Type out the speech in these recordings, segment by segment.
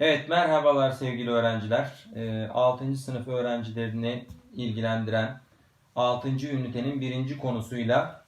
Evet, merhabalar sevgili öğrenciler. Ee, 6. sınıf öğrencilerini ilgilendiren 6. ünitenin birinci konusuyla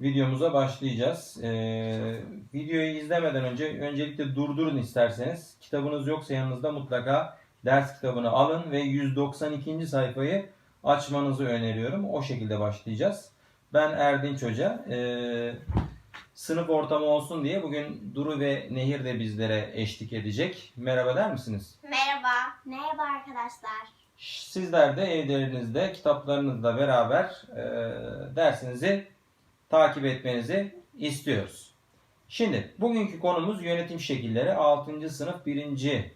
videomuza başlayacağız. Ee, videoyu izlemeden önce öncelikle durdurun isterseniz. Kitabınız yoksa yanınızda mutlaka ders kitabını alın ve 192. sayfayı açmanızı öneriyorum. O şekilde başlayacağız. Ben Erdinç Hoca. Sınıf ortamı olsun diye bugün Duru ve Nehir de bizlere eşlik edecek. Merhaba der misiniz? Merhaba. Merhaba arkadaşlar. Sizler de evlerinizde kitaplarınızla beraber e, dersinizi takip etmenizi istiyoruz. Şimdi bugünkü konumuz yönetim şekilleri 6. sınıf 1.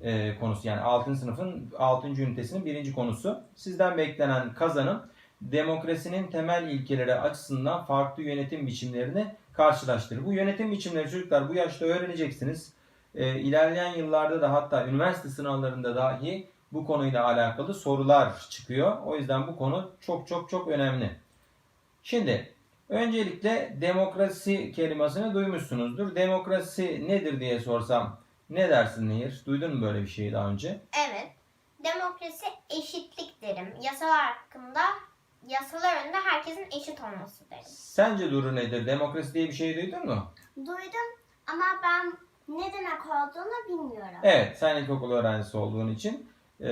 E, konusu yani 6. sınıfın 6. ünitesinin birinci konusu. Sizden beklenen kazanım demokrasinin temel ilkeleri açısından farklı yönetim biçimlerini karşılaştırır. Bu yönetim biçimleri çocuklar bu yaşta öğreneceksiniz. E, ilerleyen yıllarda da hatta üniversite sınavlarında dahi bu konuyla alakalı sorular çıkıyor. O yüzden bu konu çok çok çok önemli. Şimdi öncelikle demokrasi kelimesini duymuşsunuzdur. Demokrasi nedir diye sorsam ne dersin Nehir? Duydun mu böyle bir şeyi daha önce? Evet. Demokrasi eşitlik derim. Yasalar hakkında yasalar önünde herkesin eşit olması derim. Sence Duru nedir? Demokrasi diye bir şey duydun mu? Duydum ama ben ne demek olduğunu bilmiyorum. Evet, sen ilkokul öğrencisi olduğun için e,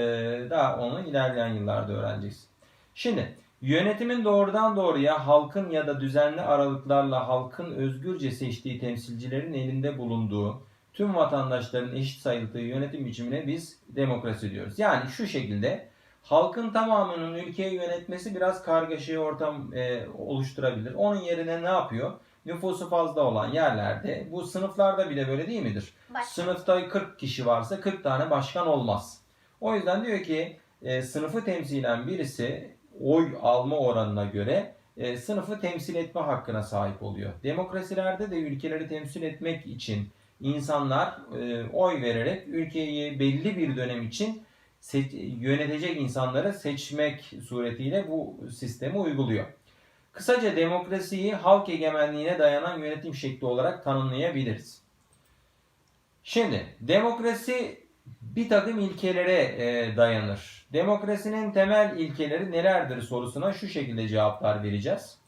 daha onu ilerleyen yıllarda öğreneceksin. Şimdi yönetimin doğrudan doğruya halkın ya da düzenli aralıklarla halkın özgürce seçtiği temsilcilerin elinde bulunduğu tüm vatandaşların eşit sayıldığı yönetim biçimine biz demokrasi diyoruz. Yani şu şekilde halkın tamamının ülkeyi yönetmesi biraz kargaşa ortam e, oluşturabilir. Onun yerine ne yapıyor? Nüfusu fazla olan yerlerde bu sınıflarda bile böyle değil midir? Başka. Sınıfta 40 kişi varsa 40 tane başkan olmaz. O yüzden diyor ki e, sınıfı temsilen birisi oy alma oranına göre e, sınıfı temsil etme hakkına sahip oluyor. Demokrasilerde de ülkeleri temsil etmek için insanlar e, oy vererek ülkeyi belli bir dönem için se- yönetecek insanları seçmek suretiyle bu sistemi uyguluyor. Kısaca demokrasiyi halk egemenliğine dayanan yönetim şekli olarak tanımlayabiliriz. Şimdi demokrasi bir takım ilkelere e, dayanır. Demokrasinin temel ilkeleri nelerdir sorusuna şu şekilde cevaplar vereceğiz.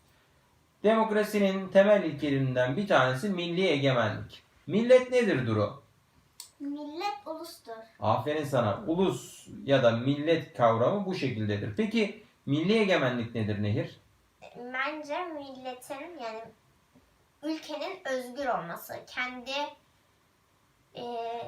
Demokrasinin temel ilkelerinden bir tanesi milli egemenlik. Millet nedir Duru? Millet ulustur. Aferin sana. Ulus ya da millet kavramı bu şekildedir. Peki milli egemenlik nedir Nehir? Bence milletin yani ülkenin özgür olması, kendi e,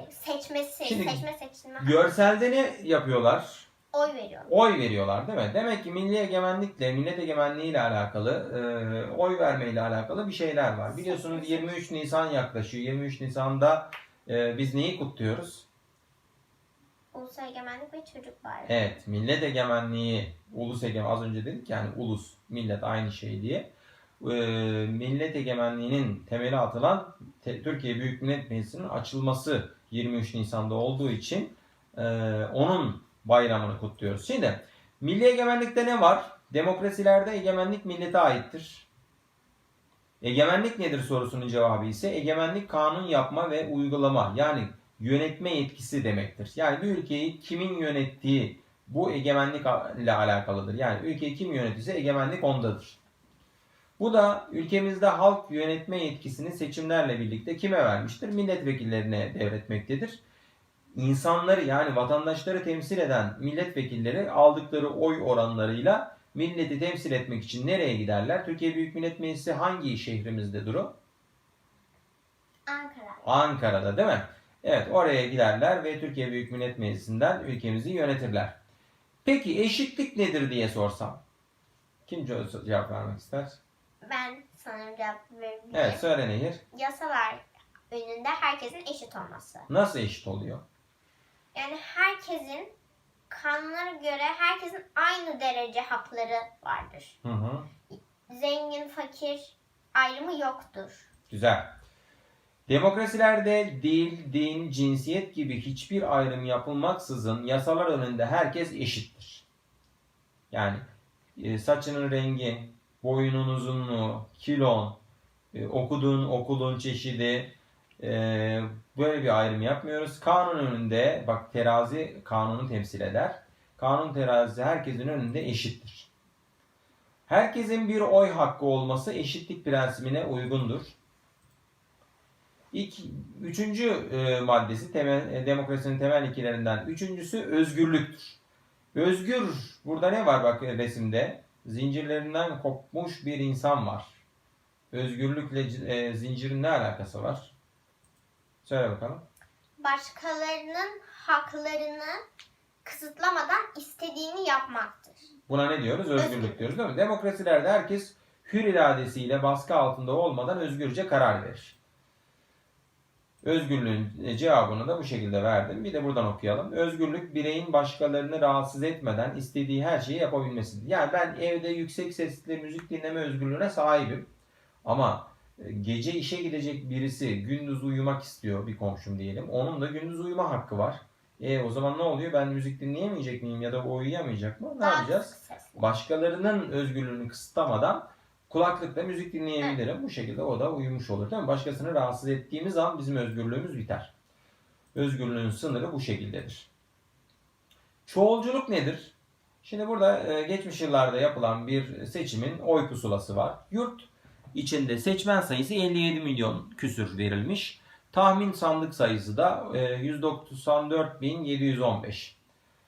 seçmesi, Şimdi seçme seçilme Görselde ne yapıyorlar? oy veriyor. Oy veriyorlar değil mi? Demek ki milli egemenlikle, millet egemenliği ile alakalı, e, oy verme ile alakalı bir şeyler var. Biliyorsunuz 23 Nisan yaklaşıyor. 23 Nisan'da e, biz neyi kutluyoruz? Ulusal egemenlik ve çocuk bayramı. Evet, millet egemenliği, ulus egemen, az önce dedik yani ulus, millet aynı şey diye. E, millet egemenliğinin temeli atılan te- Türkiye Büyük Millet Meclisi'nin açılması 23 Nisan'da olduğu için e, onun bayramını kutluyoruz. Şimdi milli egemenlikte ne var? Demokrasilerde egemenlik millete aittir. Egemenlik nedir sorusunun cevabı ise egemenlik kanun yapma ve uygulama yani yönetme yetkisi demektir. Yani bir ülkeyi kimin yönettiği bu egemenlik ile alakalıdır. Yani ülkeyi kim yönetirse egemenlik ondadır. Bu da ülkemizde halk yönetme yetkisini seçimlerle birlikte kime vermiştir? Milletvekillerine devretmektedir. İnsanları yani vatandaşları temsil eden milletvekilleri aldıkları oy oranlarıyla milleti temsil etmek için nereye giderler? Türkiye Büyük Millet Meclisi hangi şehrimizde duru? Ankara. Ankara'da değil mi? Evet oraya giderler ve Türkiye Büyük Millet Meclisi'nden ülkemizi yönetirler. Peki eşitlik nedir diye sorsam? Kim ce- cevap vermek ister? Ben sana cevap verebilirim. Evet söyle Nehir. Yasalar önünde herkesin eşit olması. Nasıl eşit oluyor? Yani herkesin kanunlara göre herkesin aynı derece hakları vardır. Hı hı. Zengin, fakir ayrımı yoktur. Güzel. Demokrasilerde dil, din, cinsiyet gibi hiçbir ayrım yapılmaksızın yasalar önünde herkes eşittir. Yani e, saçının rengi, boyunun uzunluğu, kilon, e, okuduğun okulun çeşidi, e, böyle öyle bir ayrım yapmıyoruz. Kanun önünde bak terazi kanunu temsil eder. Kanun terazisi herkesin önünde eşittir. Herkesin bir oy hakkı olması eşitlik prensibine uygundur. İlk, üçüncü e, maddesi temel, e, demokrasinin temel ilkelerinden üçüncüsü özgürlüktür. Özgür, burada ne var bak resimde? Zincirlerinden kopmuş bir insan var. Özgürlükle e, zincirin ne alakası var? Söyle bakalım. Başkalarının haklarını kısıtlamadan istediğini yapmaktır. Buna ne diyoruz? Özgürlük diyoruz değil mi? Demokrasilerde herkes hür iradesiyle baskı altında olmadan özgürce karar verir. Özgürlüğün cevabını da bu şekilde verdim. Bir de buradan okuyalım. Özgürlük bireyin başkalarını rahatsız etmeden istediği her şeyi yapabilmesidir. Yani ben evde yüksek sesli müzik dinleme özgürlüğüne sahibim. Ama gece işe gidecek birisi gündüz uyumak istiyor bir komşum diyelim. Onun da gündüz uyuma hakkı var. E o zaman ne oluyor? Ben müzik dinleyemeyecek miyim ya da o uyuyamayacak mı? Ne Daha yapacağız? başkalarının özgürlüğünü kısıtlamadan kulaklıkla müzik dinleyebilirim. Bu şekilde o da uyumuş olur değil mi? Başkasını rahatsız ettiğimiz an bizim özgürlüğümüz biter. Özgürlüğün sınırı bu şekildedir. Çoğulculuk nedir? Şimdi burada e, geçmiş yıllarda yapılan bir seçimin oy pusulası var. Yurt içinde seçmen sayısı 57 milyon küsür verilmiş. Tahmin sandık sayısı da e, 194.715.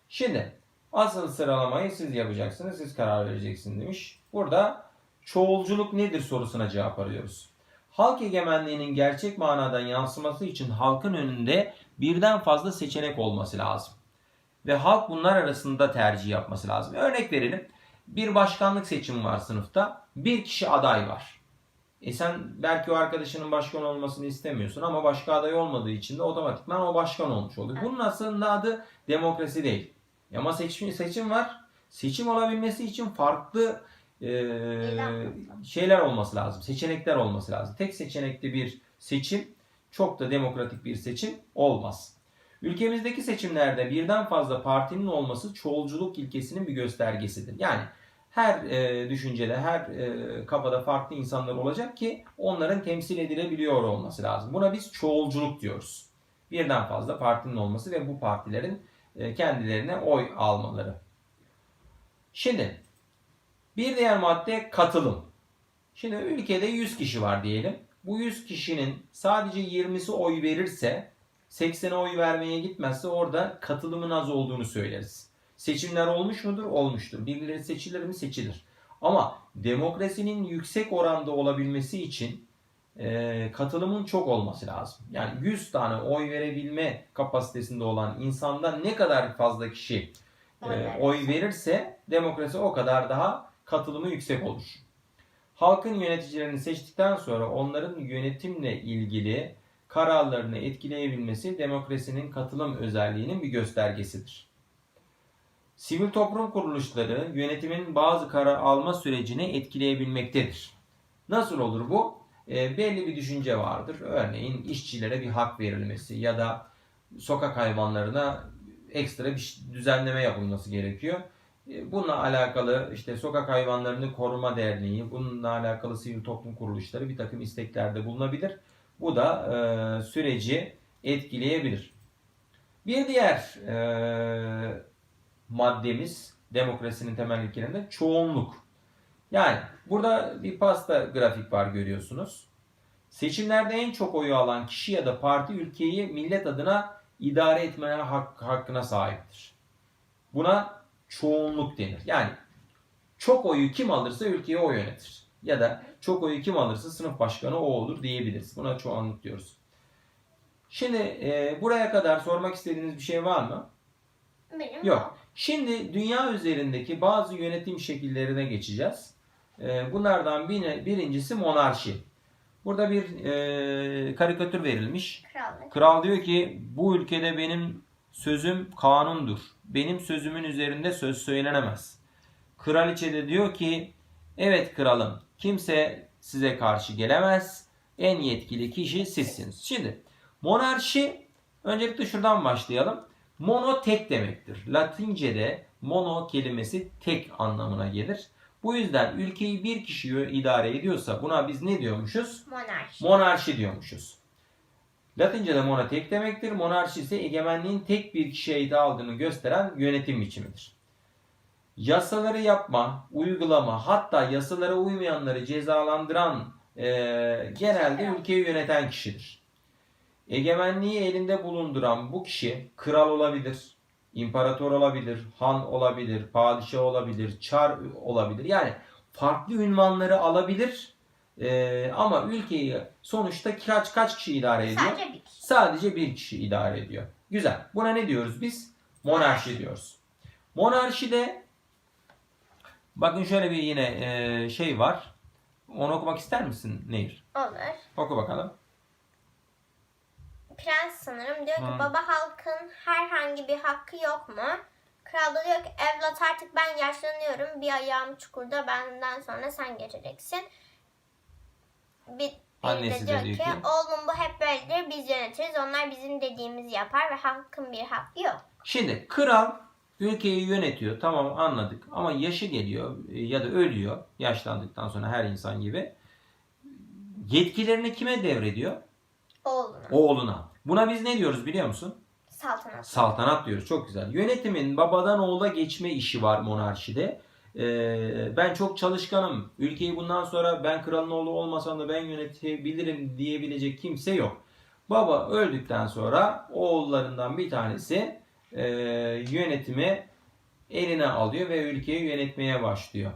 Şimdi Asıl sıralamayı siz yapacaksınız, siz karar vereceksiniz demiş. Burada çoğulculuk nedir sorusuna cevap arıyoruz. Halk egemenliğinin gerçek manada yansıması için halkın önünde birden fazla seçenek olması lazım. Ve halk bunlar arasında tercih yapması lazım. Örnek verelim. Bir başkanlık seçimi var sınıfta. Bir kişi aday var. E sen belki o arkadaşının başkan olmasını istemiyorsun ama başka aday olmadığı için de otomatikman o başkan olmuş oluyor. Bunun aslında adı demokrasi değil. Ama seçim, seçim var. Seçim olabilmesi için farklı e, şeyler olması lazım. Seçenekler olması lazım. Tek seçenekli bir seçim çok da demokratik bir seçim olmaz. Ülkemizdeki seçimlerde birden fazla partinin olması çoğulculuk ilkesinin bir göstergesidir. Yani her e, düşüncede, her e, kafada farklı insanlar olacak ki onların temsil edilebiliyor olması lazım. Buna biz çoğulculuk diyoruz. Birden fazla partinin olması ve bu partilerin e, kendilerine oy almaları. Şimdi bir diğer madde katılım. Şimdi ülkede 100 kişi var diyelim. Bu 100 kişinin sadece 20'si oy verirse 80'e oy vermeye gitmezse orada katılımın az olduğunu söyleriz. Seçimler olmuş mudur? Olmuştur. Birileri seçilir mi? Seçilir. Ama demokrasinin yüksek oranda olabilmesi için e, katılımın çok olması lazım. Yani 100 tane oy verebilme kapasitesinde olan insandan ne kadar fazla kişi e, oy verirse demokrasi o kadar daha katılımı yüksek olur. Halkın yöneticilerini seçtikten sonra onların yönetimle ilgili kararlarını etkileyebilmesi demokrasinin katılım özelliğinin bir göstergesidir. Sivil toplum kuruluşları yönetimin bazı karar alma sürecini etkileyebilmektedir. Nasıl olur bu? E, belli bir düşünce vardır. Örneğin işçilere bir hak verilmesi ya da sokak hayvanlarına ekstra bir düzenleme yapılması gerekiyor. E, Bununla alakalı işte Sokak Hayvanlarını Koruma Derneği, bununla alakalı sivil toplum kuruluşları bir takım isteklerde bulunabilir. Bu da e, süreci etkileyebilir. Bir diğer e, maddemiz demokrasinin temel ilkelerinde çoğunluk. Yani burada bir pasta grafik var görüyorsunuz. Seçimlerde en çok oyu alan kişi ya da parti ülkeyi millet adına idare etme hak, hakkına sahiptir. Buna çoğunluk denir. Yani çok oyu kim alırsa ülkeyi o yönetir. Ya da çok oyu kim alırsa sınıf başkanı o olur diyebiliriz. Buna çoğunluk diyoruz. Şimdi e, buraya kadar sormak istediğiniz bir şey var mı? Benim Yok. Şimdi dünya üzerindeki bazı yönetim şekillerine geçeceğiz. Ee, Bunlardan bir- birincisi monarşi. Burada bir e, karikatür verilmiş. Krallık. Kral diyor ki bu ülkede benim sözüm kanundur. Benim sözümün üzerinde söz söylenemez. Kraliçe de diyor ki evet kralım kimse size karşı gelemez. En yetkili kişi sizsiniz. Şimdi monarşi öncelikle şuradan başlayalım. Mono tek demektir. Latince'de mono kelimesi tek anlamına gelir. Bu yüzden ülkeyi bir kişi idare ediyorsa buna biz ne diyormuşuz? Monarşi. Monarşi diyormuşuz. Latince'de mona tek demektir. Monarşi ise egemenliğin tek bir kişiye ait aldığını gösteren yönetim biçimidir. Yasaları yapma, uygulama, hatta yasalara uymayanları cezalandıran e, genelde ülkeyi yöneten kişidir. Egemenliği elinde bulunduran bu kişi kral olabilir, imparator olabilir, han olabilir, padişah olabilir, çar olabilir. Yani farklı ünvanları alabilir e, ama ülkeyi sonuçta kaç kaç kişi idare ediyor? Sadece bir kişi. Sadece bir kişi idare ediyor. Güzel. Buna ne diyoruz biz? Monarşi diyoruz. Monarşide bakın şöyle bir yine e, şey var. Onu okumak ister misin Nehir? Olur. Oku bakalım. Prens sanırım diyor ki Hı. baba halkın herhangi bir hakkı yok mu? Kral da diyor ki evlat artık ben yaşlanıyorum. Bir ayağım çukurda benden sonra sen geçeceksin. Bir, Annesi de de diyor diyor ki, ki- oğlum bu hep böyledir biz yönetiriz. Onlar bizim dediğimizi yapar ve halkın bir hakkı yok. Şimdi kral ülkeyi yönetiyor. Tamam anladık. Ama yaşı geliyor e, ya da ölüyor. Yaşlandıktan sonra her insan gibi. Yetkilerini kime devrediyor? Oğluna. Oğluna. Buna biz ne diyoruz biliyor musun? Saltanat. Saltanat diyoruz. Çok güzel. Yönetimin babadan oğula geçme işi var monarşide. Ee, ben çok çalışkanım. Ülkeyi bundan sonra ben kralın oğlu olmasam da ben yönetebilirim diyebilecek kimse yok. Baba öldükten sonra oğullarından bir tanesi e, yönetimi eline alıyor ve ülkeyi yönetmeye başlıyor.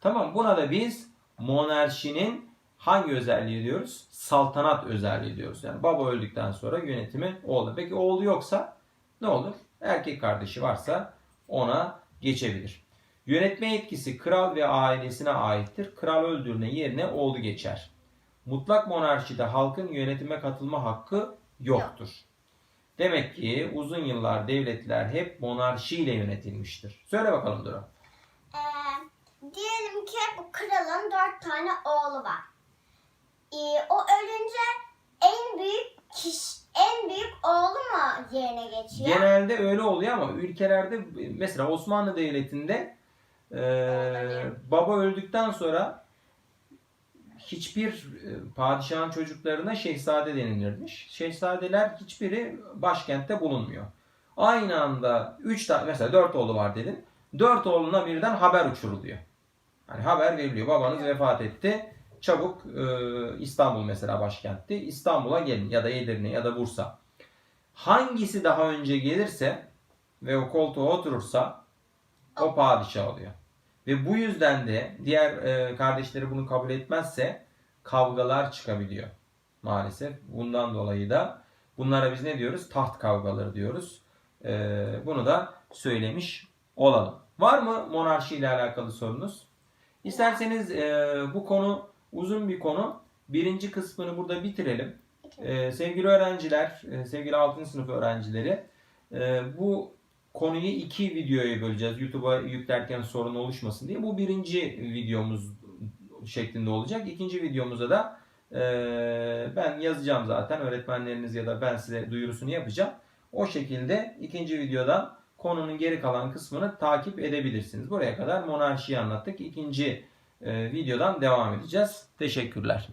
Tamam buna da biz monarşinin hangi özelliği diyoruz? Saltanat özelliği diyoruz. Yani baba öldükten sonra yönetimi oğlu. Peki oğlu yoksa ne olur? Erkek kardeşi varsa ona geçebilir. Yönetme yetkisi kral ve ailesine aittir. Kral öldüğünde yerine oğlu geçer. Mutlak monarşide halkın yönetime katılma hakkı yoktur. Demek ki uzun yıllar devletler hep monarşiyle yönetilmiştir. Söyle bakalım Duru. Ee, diyelim ki bu kralın dört tane oğlu var. Ee, o ölünce en büyük kişi, en büyük oğlu mu yerine geçiyor? Genelde öyle oluyor ama ülkelerde mesela Osmanlı Devleti'nde e, baba öldükten sonra hiçbir e, padişahın çocuklarına şehzade denilirmiş. Şehzadeler hiçbiri başkentte bulunmuyor. Aynı anda 3 tane mesela 4 oğlu var dedin. 4 oğluna birden haber uçuruluyor. Hani haber veriliyor. Babanız vefat etti. Çabuk e, İstanbul mesela başkentti. İstanbul'a gelin ya da Edirne ya da Bursa. Hangisi daha önce gelirse ve o koltuğa oturursa o padişah oluyor. Ve bu yüzden de diğer e, kardeşleri bunu kabul etmezse kavgalar çıkabiliyor maalesef. Bundan dolayı da bunlara biz ne diyoruz? Taht kavgaları diyoruz. E, bunu da söylemiş olalım. Var mı monarşi ile alakalı sorunuz? İsterseniz e, bu konu uzun bir konu. Birinci kısmını burada bitirelim. Ee, sevgili öğrenciler, e, sevgili 6. sınıf öğrencileri, e, bu konuyu iki videoya böleceğiz. YouTube'a yüklerken sorun oluşmasın diye. Bu birinci videomuz şeklinde olacak. İkinci videomuzda da e, ben yazacağım zaten. Öğretmenleriniz ya da ben size duyurusunu yapacağım. O şekilde ikinci videodan konunun geri kalan kısmını takip edebilirsiniz. Buraya kadar monarşiyi anlattık. İkinci videodan devam edeceğiz. Teşekkürler.